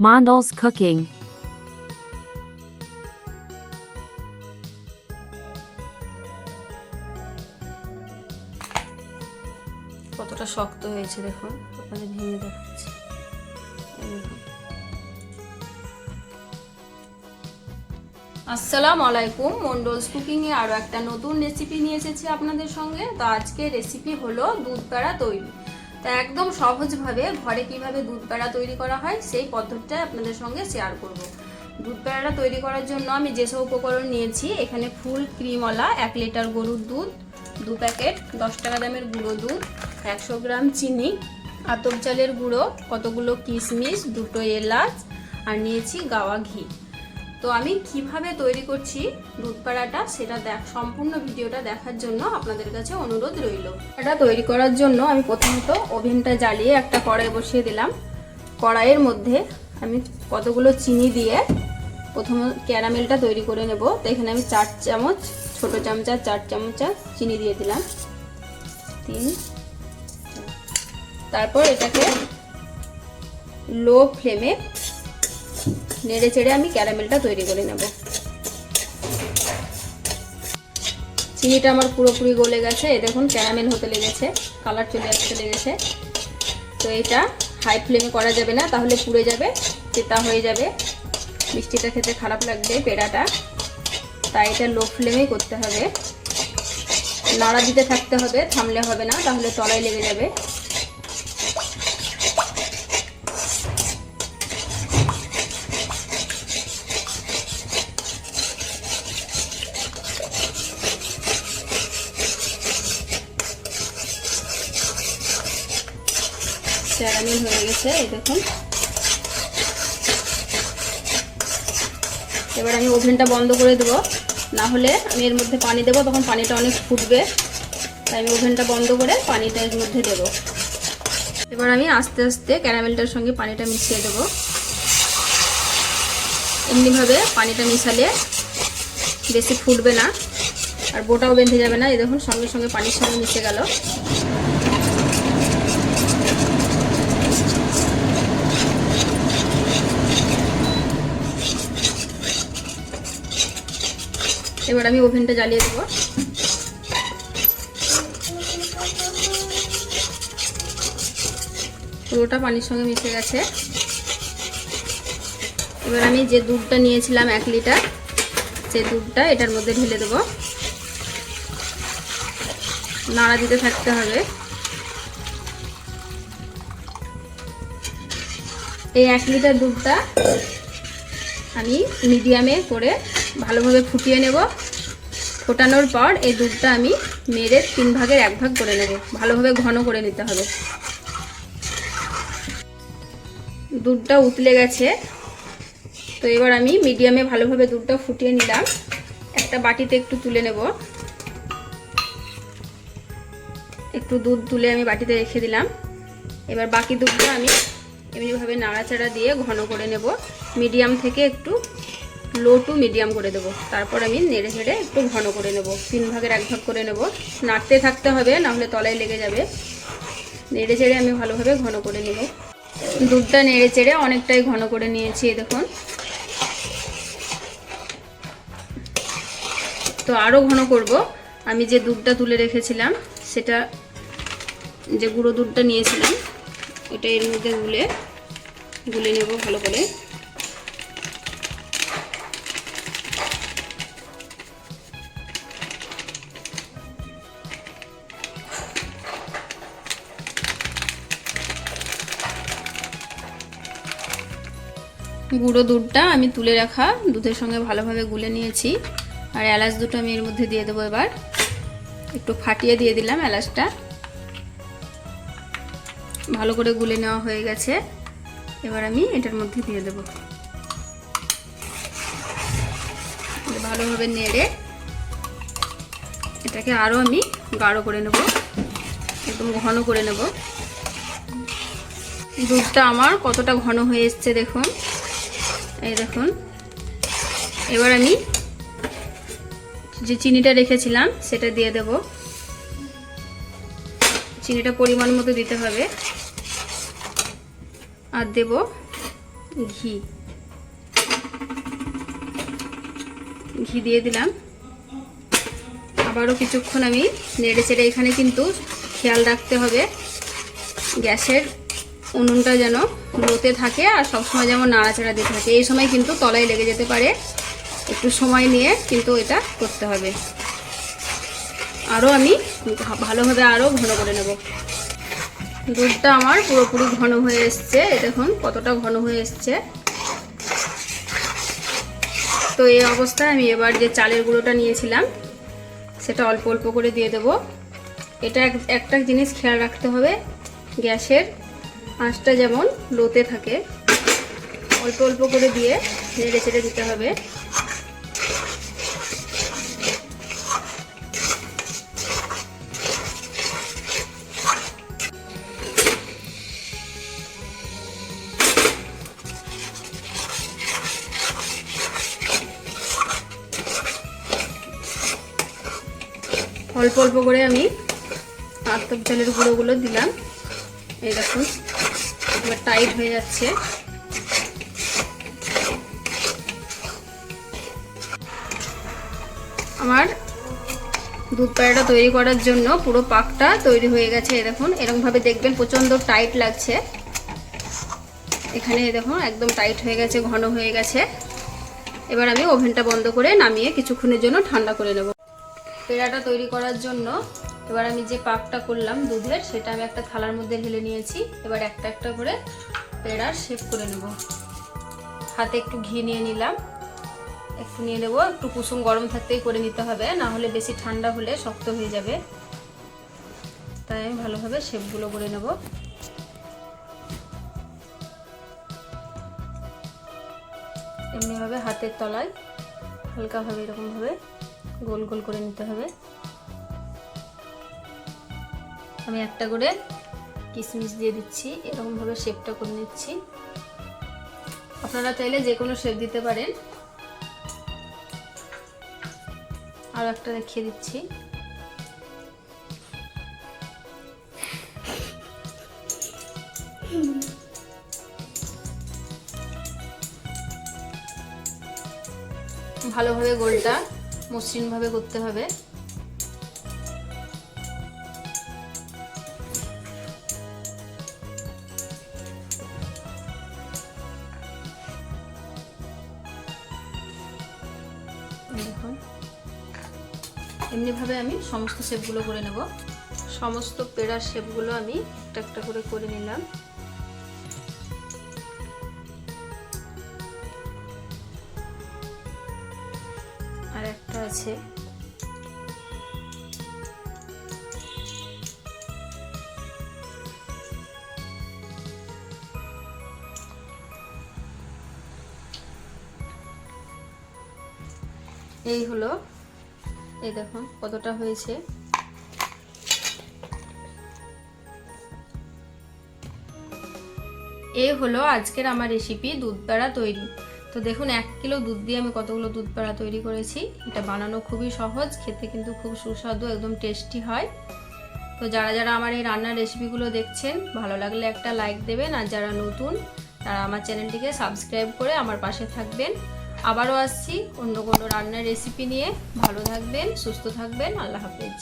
Mondal's cooking. কতটা শক্ত হয়েছে দেখুন আপনাদের ভেঙে দেখাচ্ছি। আসসালামু আলাইকুম, মন্ডলস কুকিংয়ে আরও একটা নতুন রেসিপি নিয়ে এসেছি আপনাদের সঙ্গে তো আজকে রেসিপি হলো দুধ পেড়া তৈরি একদম সহজভাবে ঘরে কীভাবে দুধ পেড়া তৈরি করা হয়, সেই পদ্ধতিটা আপনাদের সঙ্গে শেয়ার করব। দুধ পেড়াটা তৈরি করার জন্য আমি যেসব উপকরণ নিয়েছি, এখানে ফুল ক্রিমওয়ালা এক লিটার গরুর দুধ, দু প্যাকেট দশ টাকা দামের গুঁড়ো দুধ, একশো গ্রাম চিনি, আতপ চালের গুঁড়ো, কতগুলো কিশমিশ, দুটো এলাচ, আর নিয়েছি গাওয়া ঘি। তো আমি কীভাবে তৈরি করছি দুধ পাড়াটা সেটা দেখ সম্পূর্ণ ভিডিওটা দেখার জন্য আপনাদের কাছে অনুরোধ রইল। এটা তৈরি করার জন্য আমি প্রথমত ওভেনটা জ্বালিয়ে একটা কড়াই বসিয়ে দিলাম। কড়াইয়ের মধ্যে আমি কতগুলো চিনি দিয়ে প্রথমে ক্যারামেলটা তৈরি করে নেব। তো এখানে আমি চার চামচ, ছোট চামচা, চার চামচা চিনি দিয়ে দিলাম। তিন তারপর এটাকে লো ফ্লেমে নেড়ে চেড়ে আমি ক্যারামেলটা তৈরি করে নেব। চিনিটা আমার পুরোপুরি গলে গেছে। এ দেখুন, ক্যারামেল হতে লেগেছে, কালার চলে আসতে লেগেছে। তো এটা হাই ফ্লেমে করা যাবে না, তাহলে পুড়ে যাবে, তেতা হয়ে যাবে। মিষ্টিটা খেতে খারাপ লাগবে, পেড়াটা। তাই এটা লো ফ্লেমেই করতে হবে। নাড়া দিতে থাকতে হবে, থামলে হবে না, তাহলে তলায় লেগে যাবে। ক্যারামেল হয়ে গেছে, এই দেখুন। এবার আমি ওভেনটা বন্ধ করে দেবো। না হলে আমি এর মধ্যে পানি দেবো, তখন পানিটা অনেক ফুটবে। তাই আমি ওভেনটা বন্ধ করে পানিটা এর মধ্যে দেবো। এবার আমি আস্তে আস্তে ক্যারামেলটার সঙ্গে পানিটা মিশিয়ে দেবো। এমনিভাবে পানিটা মিশালে বেশি ফুটবে না, আর বোটাও বেঁধে যাবে না। এই দেখুন, সঙ্গে সঙ্গে পানির সঙ্গে মিশে গেল। এবার আমি ওভেনটা জ্বালিয়ে দেবো। পুরোটা পানির সঙ্গে মিশে গেছে। এবার আমি যে দুধটা নিয়েছিলাম এক লিটার সেই দুধটা এটার মধ্যে ঢেলে দেবো। নাড়া দিতে থাকতে হবে। এই এক লিটার দুধটা আমি মিডিয়ামে করে ভালোভাবে ফুটিয়ে নেব। ফোটানোর পর এই দুধটা আমি মেরে তিন ভাগের এক ভাগ করে নেব। ভালোভাবে ঘন করে নিতে হবে। দুধটা উতলে গেছে। তো এবার আমি মিডিয়ামে ভালোভাবে দুধটা ফুটিয়ে নিলাম। একটা বাটিতে একটু তুলে নেব। একটু দুধ তুলে আমি বাটিতে রেখে দিলাম। এবার বাকি দুধটা আমি এমনিভাবে নাড়াচাড়া দিয়ে ঘন করে নেব। মিডিয়াম থেকে একটু লো টু মিডিয়াম করে দেবো। তারপর আমি নেড়ে ছেড়ে একটু ঘন করে নেব। তিন ভাগের এক ভাগ করে নেব। নাড়তে থাকতে হবে নাহলে তলায় লেগে যাবে। নেড়ে চেড়ে আমি ভালোভাবে ঘন করে নেব। দুধটা নেড়ে চেড়ে অনেকটাই ঘন করে নিয়েছি দেখুন। তো আরও ঘন করব। আমি যে দুধটা তুলে রেখেছিলাম, সেটা যে গুঁড়ো দুধটা নিয়েছিলাম, ওটা এর মধ্যে গুলে গুলে নেব ভালো করে। গুঁড়ো দুধটা আমি তুলে রাখা দুধের সঙ্গে ভালোভাবে গুলে নিয়েছি। আর এলাচ দুটো আমি এর মধ্যে দিয়ে দেবো এবার। একটু ফাটিয়ে দিয়ে দিলাম এলাচটা। ভালো করে গুলে নেওয়া হয়ে গেছে। এবার আমি এটার মধ্যে দিয়ে দেব। ভালোভাবে নেড়ে এটাকে আরও আমি গাঢ় করে নেব। একদম ঘন করে নেব। দুধটা আমার কতটা ঘন হয়ে এসছে দেখুন। এই দেখুন। এবার আমি যে চিনিটা রেখেছিলাম, সেটা দিয়ে দেব। চিনিটা পরিমাণ মতো দিতে হবে। আর দেব ঘি। ঘি দিয়ে দিলাম। আবারও কিছুক্ষণ আমি নেড়ে চেড়ে এখানে কিন্তু খেয়াল রাখতে হবে। গ্যাসের উনুনটা যেন লোতে থাকে আর সবসময় যেমন নাড়াচাড়া দিতে থাকে। এই সময় কিন্তু তলায় লেগে যেতে পারে। একটু সময় নিয়ে কিন্তু এটা করতে হবে। আরও আমি ভালোভাবে আরও ঘন করে নেব। দুধটা আমার পুরোপুরি ঘন হয়ে এসছে। দেখুন কতটা ঘন হয়ে এসছে। তো এই অবস্থায় আমি এবার যে চালের গুঁড়োটা নিয়েছিলাম, সেটা অল্প অল্প করে দিয়ে দেব। এটা এক- একটা জিনিস খেয়াল রাখতে হবে। গ্যাসের আঁচটা যেমন লোতে থাকে, অল্প অল্প করে দিয়ে নেড়ে চেড়ে দিতে হবে। অল্প অল্প করে আমি আতপ চালের গুঁড়োগুলো দিলাম। এই দেখুন। এবার টাইট হয়ে যাচ্ছে। আমার দুধ পায়রাটা তৈরি করার জন্য পুরো পাকটা তৈরি হয়ে গেছে দেখুন। এরকমভাবে দেখবেন প্রচণ্ড টাইট লাগছে। এখানে দেখুন, একদম টাইট হয়ে গেছে, ঘন হয়ে গেছে। এবার আমি ওভেনটা বন্ধ করে নামিয়ে কিছুক্ষণের জন্য ঠান্ডা করে নেব। পেড়াটা তৈরি করার জন্য এবার আমি যে পাকটা করলাম দুধের, সেটা আমি একটা থালার মধ্যে ঢেলে নিয়েছি। এবার একটা একটা করে পেড়ার শেপ করে নেব। হাতে একটু ঘি নিয়ে নিলাম। একটু নিয়ে নেব। একটু কুসুম গরম থাকতেই করে নিতে হবে। না হলে বেশি ঠান্ডা হলে শক্ত হয়ে যাবে। তাই আমি ভালোভাবে শেপগুলো করে নেব। এমনিভাবে হাতের তলায় হালকাভাবে এরকমভাবে গোল গোল করে নিতে হবে। আমি একটা করে কিশমিশ দিয়ে দিচ্ছি, এরকমভাবে শেপটা করে নিচ্ছি। আপনারা চাইলে যে কোনো শেপ দিতে পারেন। আর একটা দেখিয়ে দিচ্ছি। ভালোভাবে গোলটা মসৃণভাবে করতে হবে। দেখুন। এমনিভাবে আমি সমস্ত শেপগুলো করে নেব। সমস্ত পেড়ার শেপগুলো আমি একটা একটা করে করে নিলাম। একটা আছে। এই হলো, এই দেখুন কতটা হয়েছে। এই হলো আজকের আমার রেসিপি দুধ পেড়া তৈরি। তো দেখুন, এক কিলো দুধ দিয়ে আমি কতগুলো দুধ পেড়া তৈরি করেছি। এটা বানানো খুবই সহজ, খেতে কিন্তু খুব সুস্বাদু, একদম টেস্টি হয়। তো যারা যারা আমার এই রান্নার রেসিপিগুলো দেখছেন, ভালো লাগলে একটা লাইক দেবেন। আর যারা নতুন, তারা আমার চ্যানেলটিকে সাবস্ক্রাইব করে আমার পাশে থাকবেন। আবারও আসছি অন্য কোনো রান্নার রেসিপি নিয়ে। ভালো থাকবেন, সুস্থ থাকবেন। আল্লাহ হাফেজ।